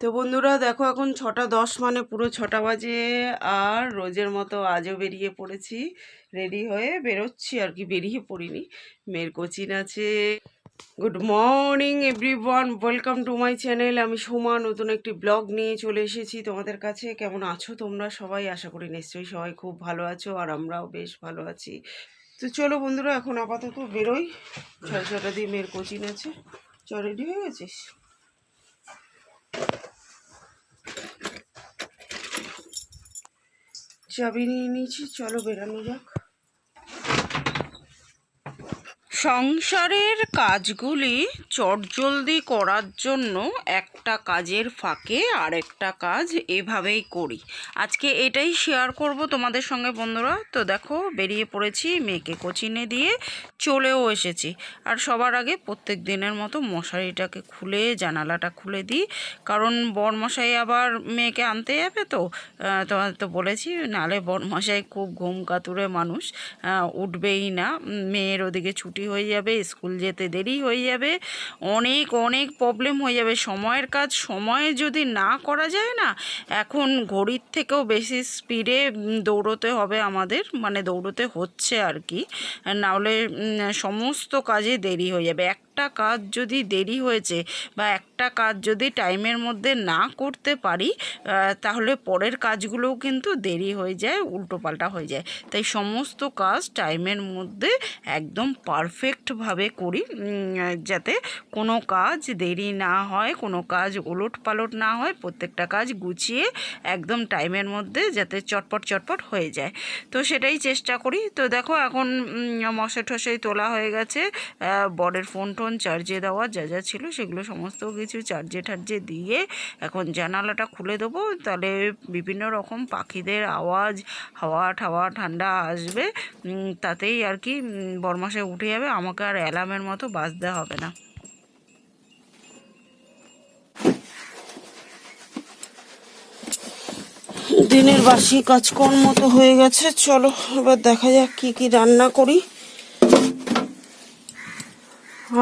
তো বন্ধুরা দেখো এখন ছটা দশ মানে পুরো ছটা বাজে আর রোজের মতো আজও বেরিয়ে পড়েছি। রেডি হয়ে বেরোচ্ছি আর কি, বেরিয়ে পড়িনি। মেয়ের কোচিন আছে। Good morning everyone welcome to my channel আমি সোমা, নতুন একটি ব্লগ নিয়ে চলে এসেছি তোমাদের কাছে। কেমন আছো তোমরা সবাই? আশা করি নিশ্চয়ই সবাই খুব ভালো আছো আর আমরাও বেশ ভালো আছি। তো চলো বন্ধুরা, এখন আপাতত বেরোই। ছয় ছটা দিয়ে মেয়ের কোচিং আছে। চ রেডি হয়ে গেছিস? চাবি নিয়ে নিয়েছি চলো বেরানো যাক। সংসারের কাজগুলি চটজলদি করার জন্য একটা কাজের ফাঁকে আরেকটা কাজ এভাবেই করি। আজকে এটাই শেয়ার করব তোমাদের সঙ্গে বন্ধুরা। তো দেখো, বেরিয়ে পড়েছি মেয়েকে কোচিনে দিয়ে চলেও এসেছি। আর সবার আগে প্রত্যেক দিনের মতো মশারিটাকে খুলে, জানালাটা খুলে দিই। কারণ বরমশাই আবার মেয়েকে আনতে যাবে তো? তোমার তো বলেছি, নালে বরমশাই খুব ঘুম কাতুরে মানুষ। উঠবেই না। মেয়ের ওদিকে ছুটি হয়ে যাবে, স্কুল যেতে দেরি হয়ে যাবে, অনেক অনেক প্রবলেম হয়ে যাবে। সময়ের কাজ সময়ে যদি না করা যায় না, এখন ঘড়ির থেকেও বেশি স্পিডে দৌড়োতে হবে আমাদের মানে দৌড়োতে হচ্ছে আর কি। নাহলে সমস্ত কাজে দেরি হয়ে যাবে। একটা কাজ যদি দেরি হয়েছে বা একটা কাজ যদি টাইমের মধ্যে না করতে পারি তাহলে পরের কাজগুলোও কিন্তু দেরি হয়ে যায়, উল্টোপাল্টা হয়ে যায়। তাই সমস্ত কাজ টাইমের মধ্যে একদম পারফেক্টভাবে করি যাতে কোনো কাজ দেরি না হয়, কোনো কাজ ওলট পালট না হয়, প্রত্যেকটা কাজ গুছিয়ে একদম টাইমের মধ্যে যাতে চটপট চটপট হয়ে যায়। তো সেটাই চেষ্টা করি। তো দেখো এখন মশা টশাই তোলা হয়ে গেছে। বরের ফোন টোন চার্জে দেওয়া যা যা ছিল সেগুলো সমস্ত কিছু চার্জে টার্জে দিয়ে এখন জানালাটা খুলে দেবো। তাহলে বিভিন্ন রকম পাখিদের আওয়াজ, হাওয়া, ঠাওয়া, ঠান্ডা আসবে। তাতেই আর কি বরমাসে উঠে যাবে। আমাকে আর অ্যালার্মের মতো বাজতে হবে না। দিনের বাসি কাজকর্ম তো হয়ে গেছে। চলো, এবার দেখা যাক কি কি রান্না করি।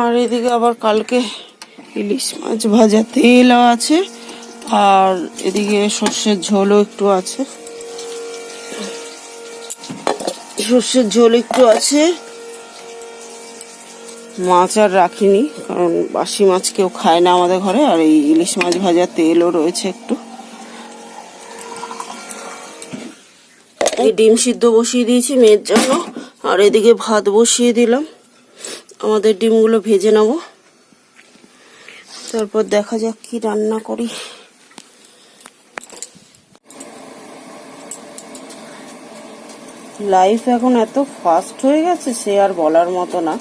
আর এদিকে আবার কালকে ইলিশ মাছ ভাজা তেল আছে, আর এদিকে সর্ষের ঝোলও একটু আছে। সর্ষের ঝোল একটু আছে। মাছ আর রাখিনি, কারণ বাসি মাছ কেউ খায় না আমাদের ঘরে, আর এই ইলিশ মাছ ভাজা তেলও রয়েছে একটু। এই ডিম সিদ্ধ বসিয়ে দিয়েছি মেয়ের জন্য, আর এদিকে ভাত বসিয়ে দিলাম। আমাদের ডিমগুলো ভেজে নেব। তারপর দেখা যাক কি রান্না করি। লাইফ এখন এত ফাস্ট হয়ে গেছে সে আর বলার মতো না।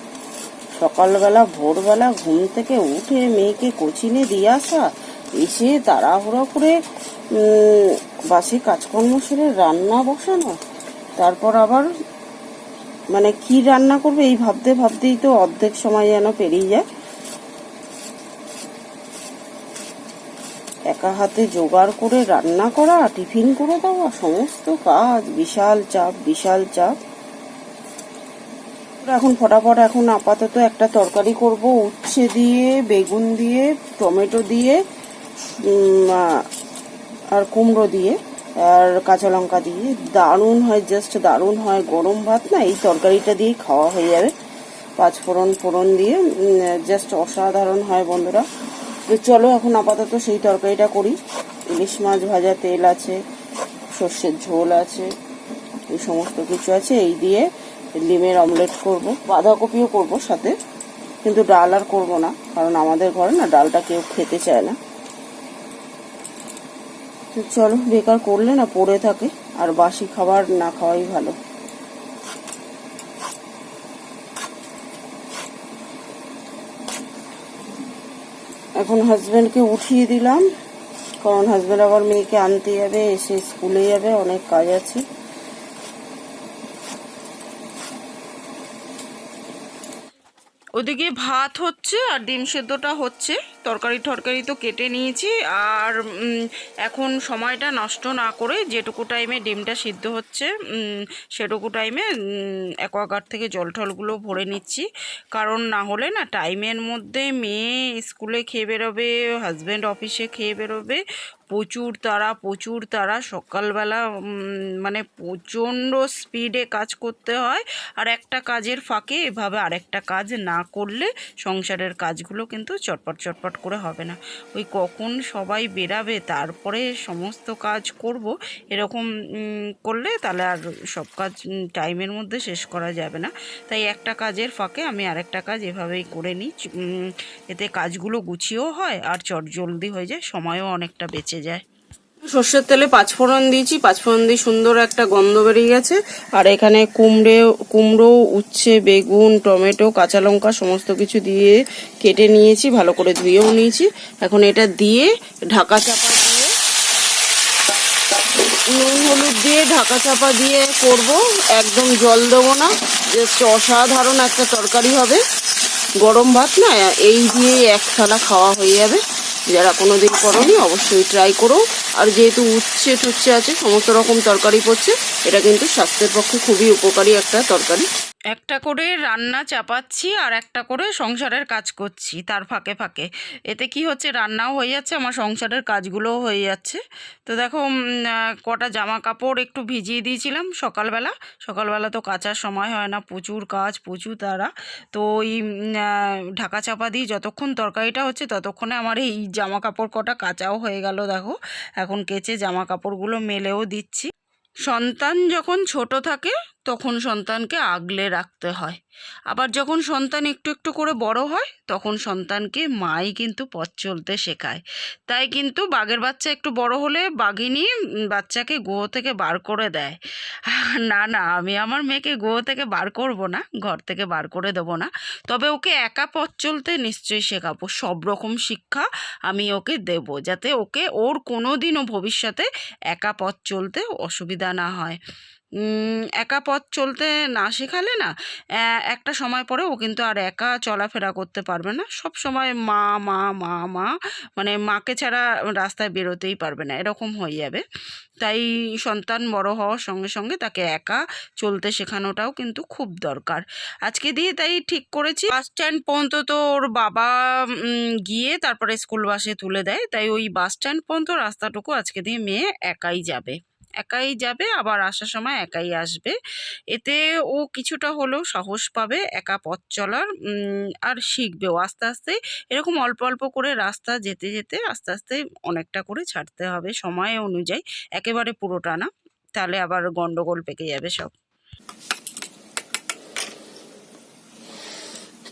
সকালবেলা, ভোরবেলা ঘুম থেকে উঠে মেয়েকে কোচিনে দিয়ে আসা, এসে তাড়াহুড়ো করে বাসি কাজকর্ম সেরে রান্না বসানো, তারপর আবার মানে কি রান্না করবে এই ভাবতে ভাবতেই তো অর্ধেক সময় যেন পেরিয়ে যায়। একা হাতে জোগাড় করে রান্না করা, টিফিন করে দেওয়া, সমস্ত কাজ, বিশাল চাপ বিশাল চাপ। এখন ফটাফট এখন আপাতত একটা তরকারি করব, উচ্ছে দিয়ে, বেগুন দিয়ে, টমেটো দিয়ে আর কুমড়ো দিয়ে। আর কাঁচা লঙ্কা দিয়ে দারুণ হয় জাস্ট দারুণ হয়। গরম ভাত না, এই তরকারিটা দিয়েই খাওয়া হয়ে যাবে। পাঁচ ফোড়ন ফোড়ন দিয়ে জাস্ট অসাধারণ হয় বন্ধুরা। তো চলো এখন আপাতত সেই তরকারিটা করি। ইলিশ মাছ ভাজা, তেল আছে, সর্ষের ঝোল আছে, এই সমস্ত কিছু আছে। এই দিয়ে ডিমের অমলেট করব, বাঁধাকপিও করব সাথে। কিন্তু ডাল আর করব না, কারণ আমাদের ঘরে না ডালটা কেউ খেতে চায় না। তো চলো, বেকার করলে না পড়ে থাকে, আর বাসি খাবার না খাওয়াই ভালো। এখন হাজব্যান্ডকে উঠিয়ে দিলাম, কারণ হাজব্যান্ড আবার মেয়েকে আনতে যাবে, এসে স্কুলে যাবে, অনেক কাজ আছে। ওদিকে ভাত হচ্ছে আর ডিম সেদ্ধটা হচ্ছে। তরকারি টরকারি তো কেটে নিয়েছি আর এখন সময়টা নষ্ট না করে যেটুকু টাইমে ডিমটা সিদ্ধ হচ্ছে সেটুকু টাইমে অ্যাকোয়াগার্ড থেকে জল টলগুলো ভরে নিচ্ছি। কারণ না হলে না টাইমের মধ্যে মেয়ে স্কুলে খেয়ে বেরোবে হাজব্যান্ড অফিসে খেয়ে বেরোবে প্রচুর তারা প্রচুর তারা। সকালবেলা মানে প্রচণ্ড স্পিডে কাজ করতে হয়। আর একটা কাজের ফাঁকে এভাবে আরেকটা কাজ না করলে সংসারের কাজগুলো কিন্তু চটপট চটপট করে হবে না। ওই কখন সবাই বেরাবে, তারপরে সমস্ত কাজ করব, এরকম করলে তাহলে আর সব কাজ টাইমের মধ্যে শেষ করা যাবে না। তাই একটা কাজের ফাঁকে আমি আরেকটা কাজ এভাবেই করে নিই। এতে কাজগুলো গুছিয়েও হয় আর চট জলদি হয়ে যায়, সময়ও অনেকটা বেঁচে যায়। সর্ষের তেলে পাঁচফোড়ন দিয়েছি। পাঁচফোড়ন দিয়ে সুন্দর একটা গন্ধ বেরিয়ে গেছে। আর এখানে কুমড়ে কুমড়ো উচ্ছে, বেগুন, টমেটো, কাঁচা লঙ্কা সমস্ত কিছু দিয়ে কেটে নিয়েছি, ভালো করে ধুয়েও নিয়েছি। এখন এটা দিয়ে ঢাকা চাপা দিয়ে, নুন, হলুদ দিয়ে ঢাকা চাপা দিয়ে করব। একদম জল দেবো না। জাস্ট অসাধারণ একটা তরকারি হবে। গরম ভাত না, এই দিয়ে এক থালা খাওয়া হয়ে যাবে। যারা কোনো দিন করনি, অবশ্যই ট্রাই করো। আর যেহেতু উচ্ছে টুচ্ছে আছে, সমস্ত রকম তরকারি পড়ছে, এটা কিন্তু স্বাস্থ্যের পক্ষে খুবই উপকারী একটা তরকারি। একটা করে রান্না চাপাচ্ছি আর একটা করে সংসারের কাজ করছি তার ফাঁকে ফাঁকে। এতে কি হচ্ছে, রান্নাও হয়ে যাচ্ছে, আমার সংসারের কাজগুলোও হয়ে যাচ্ছে। তো দেখো কটা জামা কাপড় একটু ভিজিয়ে দিয়েছিলাম সকালবেলা। সকালবেলা তো কাচার সময় হয় না, প্রচুর কাজ, প্রচুর তারা তো ওই ঢাকা চাপা দিয়ে যতক্ষণ তরকারিটা হচ্ছে ততক্ষণে আমার এই জামা কাপড় কটা কাচাও হয়ে গেল দেখো। এখন কেচে জামা কাপড়গুলো মেলেও দিচ্ছি। সন্তান যখন ছোট থাকে তখন সন্তানকে আগলে রাখতে হয়। আবার যখন সন্তান একটু একটু করে বড় হয়, তখন সন্তানকে মাই কিন্তু পথ চলতে শেখায়। তাই কিন্তু বাঘের বাচ্চা একটু বড় হলে বাঘিনী বাচ্চাকে গুহ থেকে বার করে দেয়। না না, আমি আমার মেয়েকে গুহ থেকে বার করব না, ঘর থেকে বার করে দেবো না। তবে ওকে একা পথ চলতে নিশ্চয়ই শেখাবো, সব রকম শিক্ষা আমি ওকে দেব, যাতে ওকে ওর কোনো দিনও ভবিষ্যতে একা পথ চলতে অসুবিধা না হয়। একা পথ চলতে না শেখালে না একটা সময় পরে ও কিন্তু আর একা চলাফেরা করতে পারবে না। সব সময় মা মা মা মা মানে মাকে ছাড়া রাস্তায় বেরোতেই পারবে না। এরকম হয়ে যাবে। তাই সন্তান বড় হওয়ার সঙ্গে সঙ্গে তাকে একা চলতে শেখানোটাও কিন্তু খুব দরকার। আজকে দিয়ে তাই ঠিক করেছি। বাস স্ট্যান্ড পর্যন্ত তো ওর বাবা গিয়ে তারপরে স্কুল বাসে তুলে দেয়। তাই ওই বাস স্ট্যান্ড পর্যন্ত রাস্তাটুকু আজকে দিয়ে মেয়ে একাই যাবে। একাই যাবে, আবার আসার সময় একাই আসবে। এতে ও কিছুটা হলেও সাহস পাবে একা পথ চলার আর শিখবেও আস্তে আস্তে এরকম অল্প অল্প করে রাস্তা যেতে যেতে আস্তে আস্তে অনেকটা করে ছাড়তে হবে সময় অনুযায়ী। একেবারে পুরোটা না তাহলে আবার গন্ডগোল পেকে যাবে সব।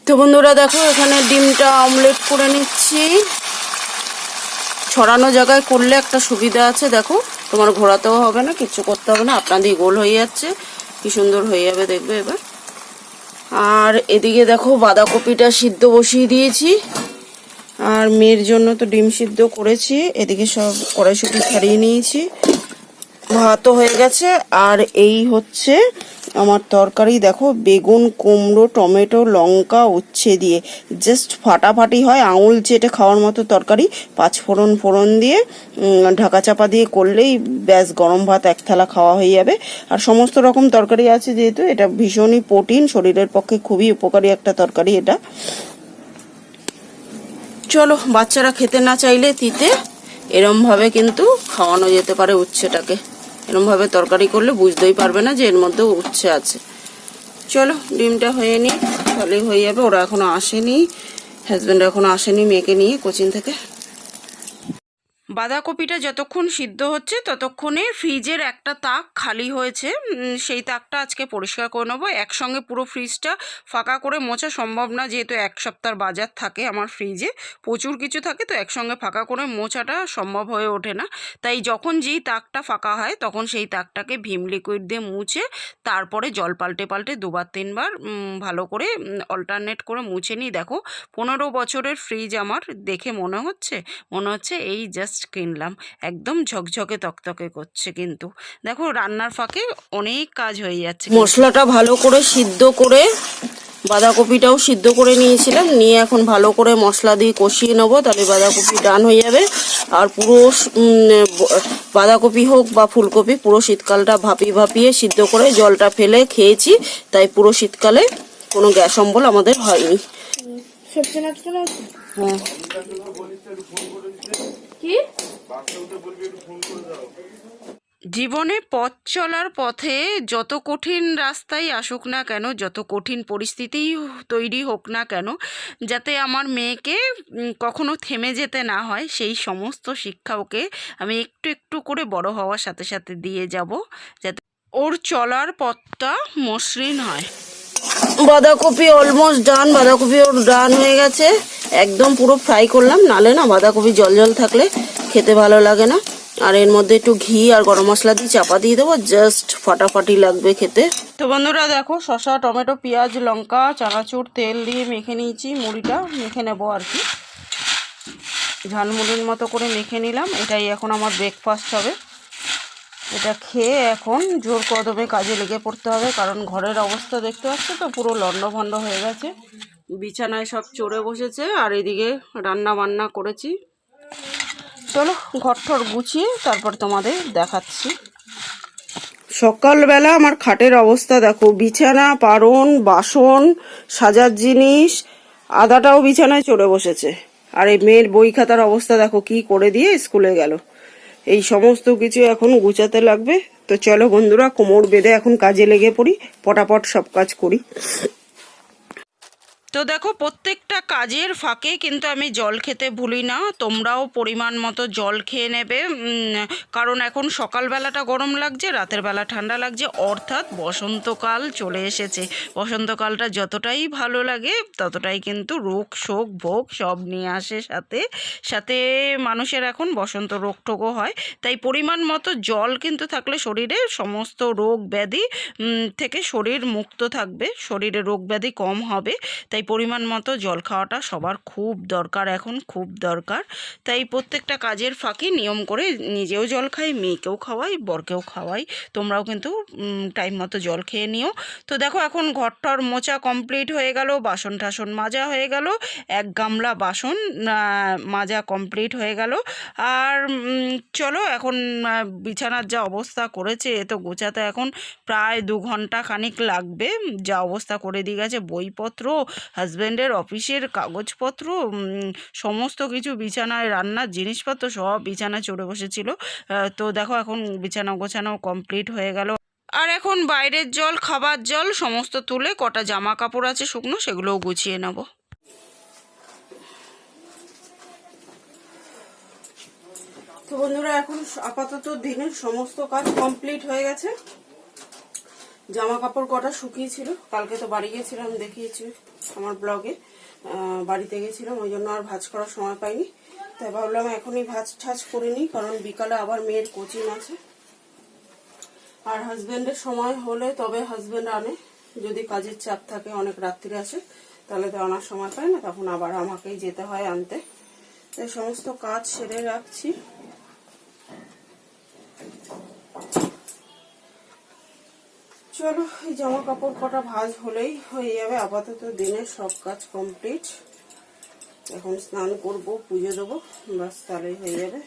তো বন্ধুরা দেখো, এখানে ডিমটা অমলেট করে নিচ্ছি। ছড়ানো জায়গায় করলে একটা সুবিধা আছে, দেখো। তোমার ঘোরাতেও হবে না কিছু করতে হবে না। আপনাদের গোল হয়ে যাচ্ছে। কি সুন্দর হয়ে যাবে, দেখবে এবার। আর এদিকে দেখো, বাঁধাকপিটা সিদ্ধ বসিয়ে দিয়েছি। আর মেয়ের জন্য তো ডিম সিদ্ধ করেছি। এদিকে সব কড়াইশুটি ছাড়িয়ে নিয়েছি। ভাতও হয়ে গেছে। আর এই হচ্ছে আমার তরকারি দেখো, বেগুন, কুমড়ো, টমেটো, লঙ্কা, উচ্ছে দিয়ে। জাস্ট ফাটাফাটি হয়, আঙুল চেটে খাওয়ার মতো তরকারি। পাঁচ ফোড়ন ফোড়ন দিয়ে ঢাকা চাপা দিয়ে করলেই ব্যাস, গরম ভাত এক থালা খাওয়া হয়ে যাবে। আর সমস্ত রকম তরকারি আছে যেহেতু, এটা ভীষণই প্রোটিন, শরীরের পক্ষে খুবই উপকারী একটা তরকারি এটা। চলো, বাচ্চারা খেতে না চাইলে তিতে, এরমভাবে কিন্তু খাওয়ানো যেতে পারে উচ্ছেটাকে। এরমভাবে তরকারি করলে বুঝতেই পারবে না যে এর মধ্যে উচ্ছে আছে। চলো, ডিমটা হয়ে নিই তাহলে হয়ে যাবে। ওরা এখনও আসেনি হাজব্যান্ড এখনও আসেনি, মেয়েকে নিয়ে কোচিং থেকে। বাঁধাকপিটা যতক্ষণ সিদ্ধ হচ্ছে ততক্ষণে ফ্রিজের একটা তাক খালি হয়েছে। সেই তাকটা আজকে পরিষ্কার করে নেব। একসঙ্গে পুরো ফ্রিজটা ফাঁকা করে মোছা সম্ভব না, যেহেতু এক সপ্তাহ বাজার থাকে আমার ফ্রিজে। প্রচুর কিছু থাকে, তো একসঙ্গে ফাঁকা করে মোছাটা সম্ভব হয়ে ওঠে না। তাই যখন যেই তাকটা ফাঁকা হয়, তখন সেই তাকটাকে ভীম লিকুইড দিয়ে মুছে, তারপরে জল পাল্টে পাল্টে দুবার তিনবার ভালো করে অল্টারনেট করে মুছে নিই। দেখো, পনেরো বছরের ফ্রিজ আমার, দেখে মনে হচ্ছে? মনে হচ্ছে এই জাস্ট কিনলাম। একদম ঝকঝকে তকতকে করছে কিন্তু। দেখো রান্নার ফাঁকে অনেক কাজ হয়ে যাচ্ছে মশলাটা ভালো করে সিদ্ধ করে বাঁধাকপিটাও সিদ্ধ করে নিয়েছিলাম। নিয়ে এখন ভালো করে মশলা দিয়ে কষিয়ে নেব তাহলে বাঁধাকপি ডান হয়ে যাবে। আর পুরো বাঁধাকপি হোক বা ফুলকপি পুরো শীতকালটা ভাপিয়ে ভাপিয়ে সিদ্ধ করে জলটা ফেলে খেয়েছি। তাই পুরো শীতকালে কোনো গ্যাস অম্বল আমাদের হয়নি। হ্যাঁ। জীবনে পথ চলার পথে যত কঠিন রাস্তাই আসুক না কেন, যত কঠিন পরিস্থিতিই তৈরি হোক না কেন, যাতে আমার মেয়েকে কখনো থেমে যেতে না হয়, সেই সমস্ত শিক্ষা ওকে আমি একটু একটু করে বড় হওয়ার সাথে সাথে দিয়ে যাব, যাতে ওর চলার পথটা মসৃণ হয়। বাঁধাকপি অলমোস্ট ডান বাঁধাকপি ওর ডান হয়ে গেছে। একদম পুরো ফ্রাই করলাম, নালে না বাঁধাকপি জল জল থাকলে খেতে ভালো লাগে না। আর এর মধ্যে একটু ঘি আর গরম মশলা দিয়ে চাপা দিয়ে দেবো জাস্ট ফাটাফাটি লাগবে খেতে। তো বন্ধুরা দেখো, শসা, টমেটো, পেঁয়াজ, লঙ্কা, চানাচুর, তেল দিয়ে মেখে নিয়েছি মুড়িটা, মেখে নেব আর কি। ঝালমুড়ির মতো করে মেখে নিলাম, এটাই এখন আমার ব্রেকফাস্ট হবে। এটা খেয়ে এখন জোর কদমে কাজে লেগে পড়তে হবে, কারণ ঘরের অবস্থা দেখতে পাচ্ছ তো, পুরো লণ্ডভণ্ড হয়ে গেছে। বিছানায় সব চড়ে বসেছে, আর এদিকে রান্না বান্না করেছি। চলো ঘরঠর গুছিয়ে তারপর তোমাদের দেখাচ্ছি। সকালবেলা আমার খাটের অবস্থা দেখো, বিছানা পারণ বাসন, সাজার জিনিস আদাটাও বিছানায় চড়ে বসেছে। আর এই মেয়ের বই খাতার অবস্থা দেখো, কি করে দিয়ে স্কুলে গেল। এই সমস্ত কিছু এখন গুছাতে লাগবে। তো চলো বন্ধুরা, কোমর বেঁধে এখন কাজে লেগে পড়ি, পটাপট সব কাজ করি। তো দেখো, প্রত্যেকটা কাজের ফাঁকে কিন্তু আমি জল খেতে ভুলি না। তোমরাও পরিমাণ মতো জল খেয়ে নেবে। কারণ এখন সকালবেলাটা গরম লাগছে, রাতের বেলা ঠান্ডা লাগছে। অর্থাৎ বসন্তকাল চলে এসেছে। বসন্তকালটা যতটাই ভালো লাগে, ততটাই কিন্তু রোগ, শোক, ভোগ সব নিয়ে আসে সাথে। সাথে মানুষের এখন বসন্ত রোগ টোগও হয়। তাই পরিমাণ মতো জল কিন্তু থাকলে শরীরে সমস্ত রোগ ব্যাধি থেকে শরীর মুক্ত থাকবে। শরীরে রোগ ব্যাধি কম হবে। তাই পরিমাণ মতো জল খাওয়াটা সবার খুব দরকার এখন, খুব দরকার। তাই প্রত্যেকটা কাজের ফাঁকে নিয়ম করে নিজেও জল খাই, মেয়েকেও খাওয়াই, বরকেও খাওয়াই। তোমরাও কিন্তু টাইম মতো জল খেয়ে নিও। তো দেখো এখন ঘরটর মোচা কমপ্লিট হয়ে গেল, বাসন টাসন মাজা হয়ে গেল, এক গামলা বাসন মাজা কমপ্লিট হয়ে গেল। আর চলো এখন বিছানার যা অবস্থা করেছে, এ তো গোছাতে এখন প্রায় দু ঘণ্টা খানিক লাগবে। যা অবস্থা করে দিয়ে গেছে বইপত্র হাজব্যান্ডের অফিসের কাগজপত্র সমস্ত কিছু বিছানায়, রান্নার জিনিসপত্র সব বিছানায় চড়ে বসেছিল। তো দেখো এখন বিছানা গোছানো কমপ্লিট হয়ে গেল। আর এখন বাইরের জল, খাবার জল সমস্ত তুলে কটা জামা কাপড় আছে শুকনো সেগুলোও গুছিয়ে নেব। তো বন্ধুরা, এখন আপাতত দিনের সমস্ত কাজ কমপ্লিট হয়ে গেছে। জামা কাপড় কটা শুকিয়েছিল। কালকে তো বাড়ি গেছিলাম দেখিয়েছি আমার ব্লগে। বাড়িতে গেছিলাম ওই জন্য আর ভাজ করার সময় পাইনি। তাই ভাবলাম এখনই ভাজ ঠাজ করে নিই, কারণ বিকালে আবার মেয়ের কোচিং আছে। আর হাজবেন্ডের সময় হলে তবে হাজবেন্ড আনে। যদি কাজের চাপ থাকে, অনেক রাত্রি আসে, তাহলে তো আনার সময় পায় না, তখন আবার আমাকেই যেতে হয় আনতে। সমস্ত কাজ সেরে রাখছি। চলো, এই জামা কাপড় কটা ভাজ হলেই হয়ে যাবে। আপাতত দিনের সব কাজ কমপ্লিট এখন স্নান করব, পুজো দেবো বাস তাহলেই হয়ে যাবে।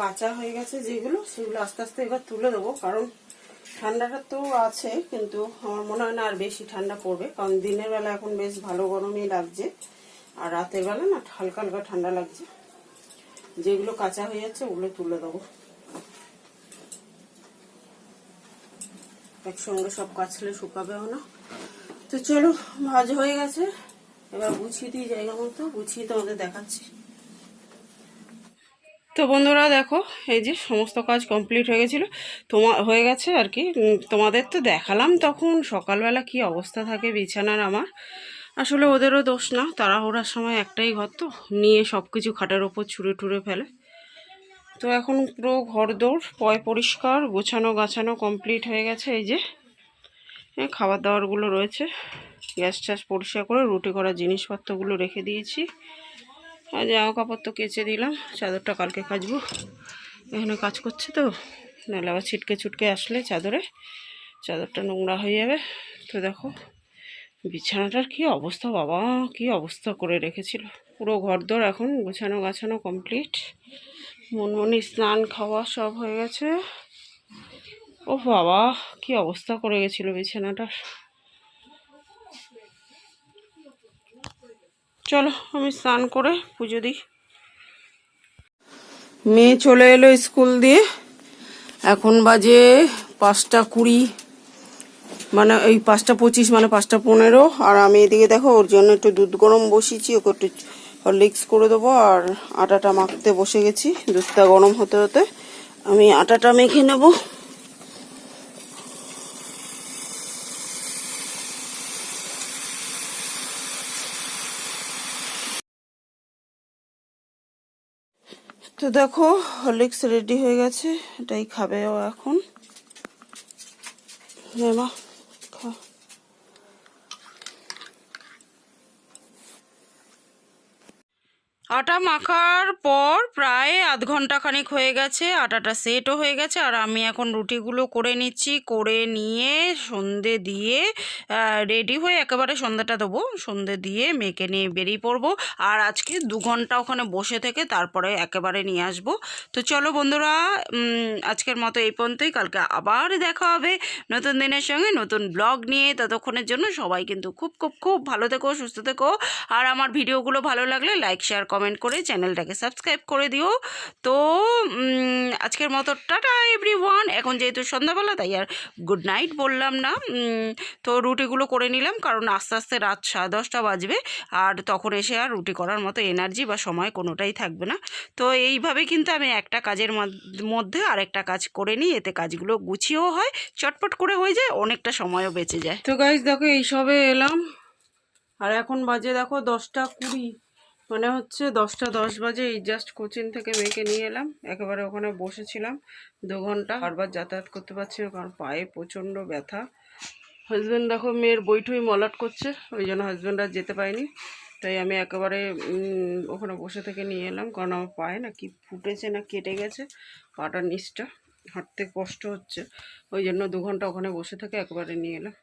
কাঁচা হয়ে গেছে যেগুলো, সেগুলো আস্তে আস্তে এবার তুলে দেবো কারণ ঠান্ডাটা তো আছে, কিন্তু আমার মনে হয় না আর বেশি ঠান্ডা পড়বে, কারণ দিনের বেলা এখন বেশ ভালো গরমই লাগছে, আর রাতের বেলা না হালকা হালকা ঠান্ডা লাগছে। যেগুলো কাঁচা হয়ে যাচ্ছে ওগুলো তুলে দেবো। একসঙ্গে সব কাছলে শুকাবেও না। তো চলো, ভাজ হয়ে গেছে। এবার গুছিয়ে দিই জায়গা মতো, গুছিয়ে তোমাদের দেখাচ্ছি। তো বন্ধুরা দেখো, এই যে সমস্ত কাজ কমপ্লিট হয়ে গেছিল। তোমার হয়ে গেছে আর কি। তোমাদের তো দেখালাম তখন, সকালবেলা কি অবস্থা থাকে বিছানার আমার। আসলে ওদেরও দোষ না, তাড়াহুড়ার সময় একটাই ঘর তো, নিয়ে সব কিছু খাটের ওপর ছুঁড়ে টুড়ে ফেলে। তো এখন পুরো ঘর দৌড় পয় পরিষ্কার, গোছানো গাছানো কমপ্লিট হয়ে গেছে, এই যে। খাবার দাবারগুলো রয়েছে। গ্যাস ট্যাস পরিষ্কার করে রুটি করার জিনিসপত্রগুলো রেখে দিয়েছি। আর জামা কাপড় তো কেচে দিলাম, চাদরটা কালকে কাচবো এখানে কাজ করছে তো, নাহলে আবার ছিটকে ছুটকে আসলে চাদরে। চাদরটা নোংরা হয়ে যাবে। তো দেখো, বিছানাটার কি অবস্থা বাবা, কি অবস্থা করে রেখেছিল। পুরো ঘরদোর এখন গোছানো গাছানো কমপ্লিট মনমনি স্নান খাওয়া সব হয়ে গেছে। ও বাবা, কি অবস্থা করে গেছিল বিছানাটার। চলো, আমি স্নান করে পুজো দিই। মেয়ে চলে এলো স্কুল দিয়ে। এখন বাজে পাঁচটা কুড়ি মানে এই পাঁচটা পঁচিশ মানে পাঁচটা পনেরো। আর আমি এদিকে দেখো, ওর জন্য একটু দুধ গরম বসিয়েছি, ওকে একটু হরলিক্স করে দেবো। আর আটাটা মাখতে বসে গেছি, দুধটা গরম হতে হতে। আমি আটাটা মেখে নেব। তো দেখো হরলিক্স রেডি হয়ে গেছে এটাই খাবে ও এখন। মা। আটা মাখার পর প্রায় আধ ঘণ্টা খানিক হয়ে গেছে, আটাটা সেটও হয়ে গেছে, আর আমি এখন রুটিগুলো করে নিচ্ছি, করে নিয়ে সন্ধে দিয়ে রেডি হয়ে একেবারে সন্ধ্যাটা দেবো, সন্ধে দিয়ে মেয়েকে নিয়ে বেরিয়ে পড়ব, আর আজকে দু ঘণ্টা ওখানে বসে থেকে তারপরে একেবারে নিয়ে আসব। তো চলো বন্ধুরা আজকের মতো এই পর্যন্তই, কালকে আবার দেখা হবে নতুন দিনের সঙ্গে, নতুন ব্লগ নিয়ে, ততক্ষণের জন্য সবাই কিন্তু খুব খুব খুব ভালো থেকো, সুস্থ থেকো, আর আমার ভিডিওগুলো ভালো লাগলে লাইক শেয়ার কমেন্ট করে চ্যানেলটাকে সাবস্ক্রাইব করে দিও। তো আজকের মতো টাটা এভরি ওয়ান এখন যেহেতু সন্ধ্যাবেলা, তাই আর গুড নাইট বললাম না। তো রুটিগুলো করে নিলাম, কারণ আস্তে আস্তে রাত সাড়ে দশটা বাজবে। আর তখন এসে আর রুটি করার মতো এনার্জি বা সময় কোনোটাই থাকবে না। তো এইভাবে কিন্তু আমি একটা কাজের মধ্য- মধ্যে আরেকটা কাজ করে নিই। এতে কাজগুলো গুছিয়েও হয়, চটপট করে হয়ে যায়, অনেকটা সময়ও বেঁচে যায়। তো গাইজ দেখো এই সবে এলাম। আর এখন বাজে, দেখো, দশটা কুড়ি। মানে হচ্ছে দশটা দশ বাজে এই জাস্ট কোচিং থেকে মেয়েকে নিয়ে এলাম। একেবারে ওখানে বসেছিলাম দু ঘণ্টা। বারবার যাতায়াত করতে পারছি না কারণ পায়ে প্রচণ্ড ব্যথা। হাজব্যান্ড দেখো মেয়ের বইটুই মলাট করছে, ওই জন্য হাজব্যান্ড আর যেতে পায়নি তাই আমি একেবারে ওখানে বসে থেকে নিয়ে এলাম কারণ আমার পায়ে না কি ফুটেছে না কেটে গেছে, পাটার নিচটা। হাঁটতে কষ্ট হচ্ছে, ওই জন্য দু ঘণ্টা ওখানে বসে থেকে একেবারে নিয়ে এলাম।